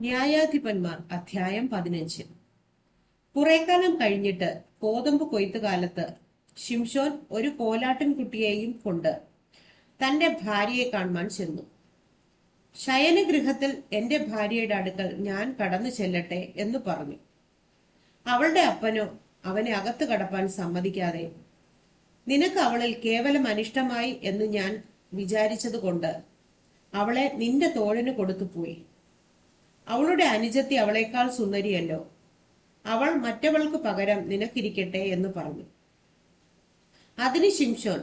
ന്യായാധിപന്മാർ അധ്യായം പതിനഞ്ച്. കുറേക്കാലം കഴിഞ്ഞിട്ട് കോതമ്പ് കൊയ്ത്ത് കാലത്ത് ഷിംഷോൻ ഒരു കോലാട്ടിൻ കുട്ടിയെയും കൊണ്ട് തന്റെ ഭാര്യയെ കാണുവാൻ ചെന്നു. ശയനഗൃഹത്തിൽ എന്റെ ഭാര്യയുടെ അടുക്കൽ ഞാൻ കടന്നു ചെല്ലട്ടെ എന്ന് പറഞ്ഞു. അവളുടെ അപ്പനോ അവനെ അകത്ത് കടപ്പാൻ സമ്മതിക്കാതെ നിനക്ക് അവളിൽ കേവലം അനിഷ്ടമായി എന്ന് ഞാൻ വിചാരിച്ചതുകൊണ്ട് അവളെ നിന്റെ തോഴിന് കൊടുത്തു പോയി അവളുടെ അനുജത്തി അവളേക്കാൾ സുന്ദരിയല്ലോ. അവൾ മറ്റവൾക്ക് പകരം നിനക്കിരിക്കട്ടെ എന്ന് പറഞ്ഞു. അതിന് ശിംഷോൻ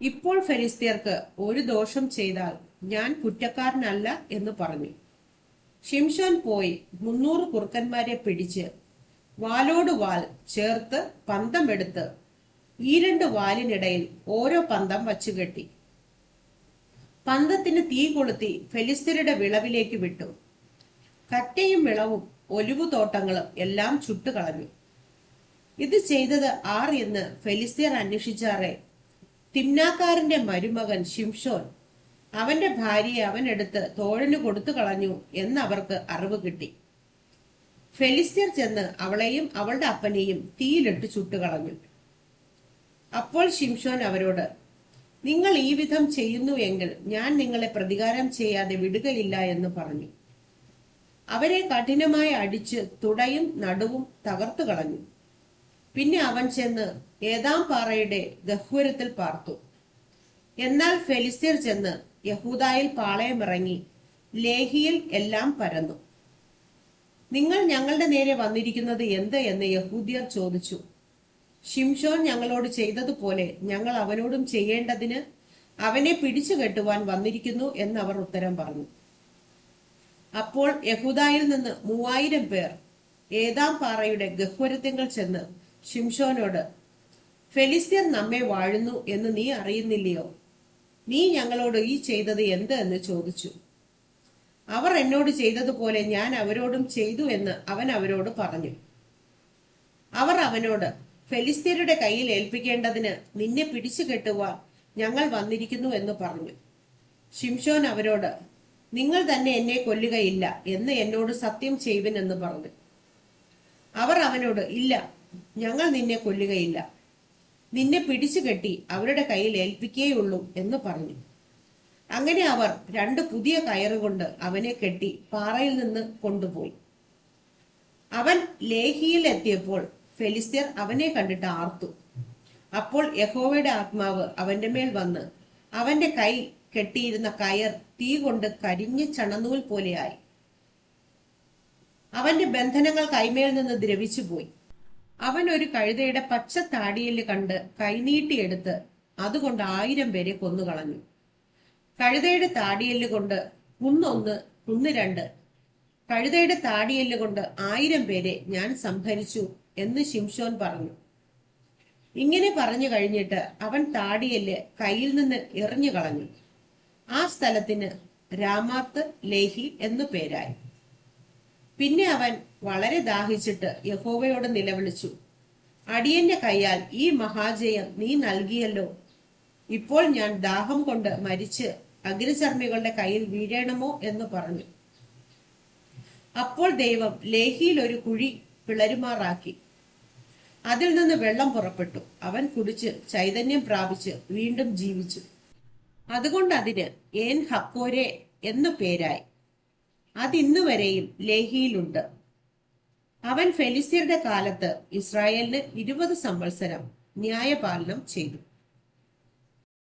ഇപ്പോൾ ഫെരിസ്തീർക്ക് ഒരു ദോഷം ചെയ്താൽ ഞാൻ കുറ്റക്കാരനല്ല എന്ന് പറഞ്ഞു. ഷിംഷോൻ പോയി മുന്നൂറ് കുറുക്കന്മാരെ പിടിച്ച് വാലോട് വാൽ ചേർത്ത് പന്തം പന്തമെടുത്ത് ഈ രണ്ട് വാലിനിടയിൽ ഓരോ പന്തം വച്ചുകെട്ടി. പന്തത്തിന് തീ കൊളുത്തി ഫെലിസ്തീനയുടെ വിളവിലേക്ക് വിട്ടു. കറ്റയും വിളവും ഒലിവുതോട്ടങ്ങളും എല്ലാം ചുട്ടുകളഞ്ഞു. ഇത് ചെയ്തത് ആർ എന്ന് ഫെലിസ്തീർ അന്വേഷിച്ചാറെ. തിമ്നാക്കാരന്റെ മരുമകൻ ഷിംഷോൻ അവന്റെ ഭാര്യയെ അവനെടുത്ത് തോഴന് കൊടുത്തു കളഞ്ഞു എന്ന് അവർക്ക് അറിവ് കിട്ടി. ഫെലിസ്തീർ ചെന്ന് അവളെയും അവളുടെ അപ്പനെയും തീയിലിട്ട് ചുട്ടുകളഞ്ഞു. അപ്പോൾ ഷിംഷോൻ അവരോട് നിങ്ങൾ ഈ വിധം ചെയ്യുന്നു എങ്കിൽ ഞാൻ നിങ്ങളെ പ്രതികാരം ചെയ്യാതെ വിടുകയില്ല എന്ന് പറഞ്ഞു. അവരെ കഠിനമായി അടിച്ച് തുടയും നടുവും തകർത്തു കളഞ്ഞു. പിന്നെ അവൻ ചെന്ന് ഏതാം പാറയുടെ ഗഹ്വരത്തിൽ പാർത്തു. എന്നാൽ ഫെലിസ്തീർ ചെന്ന് യഹൂദായിൽ പാളയമിറങ്ങി ലേഹിയിൽ എല്ലാം പരന്നു. നിങ്ങൾ ഞങ്ങളുടെ നേരെ വന്നിരിക്കുന്നത് എന്ത്? എന്ന് യഹൂദിയർ ചോദിച്ചു. ഷിംഷോൻ ഞങ്ങളോട് ചെയ്തതുപോലെ ഞങ്ങൾ അവനോടും ചെയ്യേണ്ടതിന് അവനെ പിടിച്ചു കെട്ടുവാൻ വന്നിരിക്കുന്നു എന്ന് അവർ ഉത്തരം പറഞ്ഞു. അപ്പോൾ യഹൂദായിൽ നിന്ന് മൂവായിരം പേർ ഏതാം പാറയുടെ ഗഹ്വരത്തിങ്കൽ ചെന്ന് ഷിംഷോനോട് ഫെലിസ്തീർ നമ്മെ വാഴുന്നു എന്ന് നീ അറിയുന്നില്ലയോ? നീ ഞങ്ങളോട് ഈ ചെയ്തത് എന്ത്? എന്ന് ചോദിച്ചു. അവർ എന്നോട് ചെയ്തതുപോലെ ഞാൻ അവരോടും ചെയ്തു എന്ന് അവൻ അവരോട് പറഞ്ഞു. അവർ അവനോട് ഫെലിസ്തീനയുടെ കയ്യിൽ ഏൽപ്പിക്കേണ്ടതിന് നിന്നെ പിടിച്ചു കെട്ടുവാൻ ഞങ്ങൾ വന്നിരിക്കുന്നു എന്ന് പറഞ്ഞു. ഷിംഷോൻ അവരോട് നിങ്ങൾ തന്നെ എന്നെ കൊല്ലുകയില്ല എന്ന് എന്നോട് സത്യം ചെയ്യുവിൻ എന്ന് പറഞ്ഞു. അവർ അവനോട് ഇല്ല ഞങ്ങൾ നിന്നെ കൊല്ലുകയില്ല. നിന്നെ പിടിച്ചു കെട്ടി അവരുടെ കയ്യിൽ ഏൽപ്പിക്കേയുള്ളൂ എന്ന് പറഞ്ഞു. അങ്ങനെ അവർ രണ്ട് പുതിയ കയറുകൊണ്ട് അവനെ കെട്ടി പാറയിൽ നിന്ന് കൊണ്ടുപോയി. അവൻ ലേഹിയിൽ എത്തിയപ്പോൾ ഫെലിസ്തീർ അവനെ കണ്ടിട്ട് ആർത്തു. അപ്പോൾ യഹോവയുടെ ആത്മാവ് അവന്റെ മേൽ വന്ന് അവന്റെ കൈ കെട്ടിയിരുന്ന കയർ തീ കൊണ്ട് കരിഞ്ഞ ചണനൂൽ പോലെയായി. അവന്റെ ബന്ധനങ്ങൾ കൈമേൽ നിന്ന് ദ്രവിച്ചു പോയി. അവൻ ഒരു കഴുതയുടെ പച്ച താടിയിൽ കണ്ട് കൈനീട്ടിയെടുത്ത് അതുകൊണ്ട് ആയിരം പേരെ കൊന്നുകളഞ്ഞു കഴുതയുടെ താടിയൽ കൊണ്ട് കുന്നൊന്ന് കുന്ന് രണ്ട്. കഴുതയുടെ താടിയൽ കൊണ്ട് ആയിരം പേരെ ഞാൻ സംഭരിച്ചു എന്ന് ശിംഷോൻ പറഞ്ഞു. ഇങ്ങനെ പറഞ്ഞു കഴിഞ്ഞിട്ട് അവൻ താടിയൽ കയ്യിൽ നിന്ന് എറിഞ്ഞു കളഞ്ഞു. ആ സ്ഥലത്തിന് രാമാത്ത് ലേഹി എന്നു പേരായി. പിന്നെ അവൻ വളരെ ദാഹിച്ചിട്ട് യഹോവയോട് നിലവിളിച്ചു. അടിയന്റെ കൈയാൽ ഈ മഹാജയം നീ നൽകിയല്ലോ. ഇപ്പോൾ ഞാൻ ദാഹം കൊണ്ട് മരിച്ച് അഗ്രചർമ്മികളുടെ കയ്യിൽ വീഴണമോ എന്ന് പറഞ്ഞു. അപ്പോൾ ദൈവം ലേഹിയിൽ ഒരു കുഴി പിളരുമാറാക്കി. അതിൽ നിന്ന് വെള്ളം പുറപ്പെട്ടു. അവൻ കുടിച്ച് ചൈതന്യം പ്രാപിച്ച് വീണ്ടും ജീവിച്ചു. അതുകൊണ്ട് അതിന് ഏൻ ഹക്കോരെ എന്ന പേരായി. അതിന്നുവരെയും ലേഹിയിലുണ്ട്. അവൻ ഫെലിസ്യരുടെ കാലത്ത് ഇസ്രായേലിന് ഇരുപത് സംവത്സരം ന്യായപാലനം ചെയ്തു.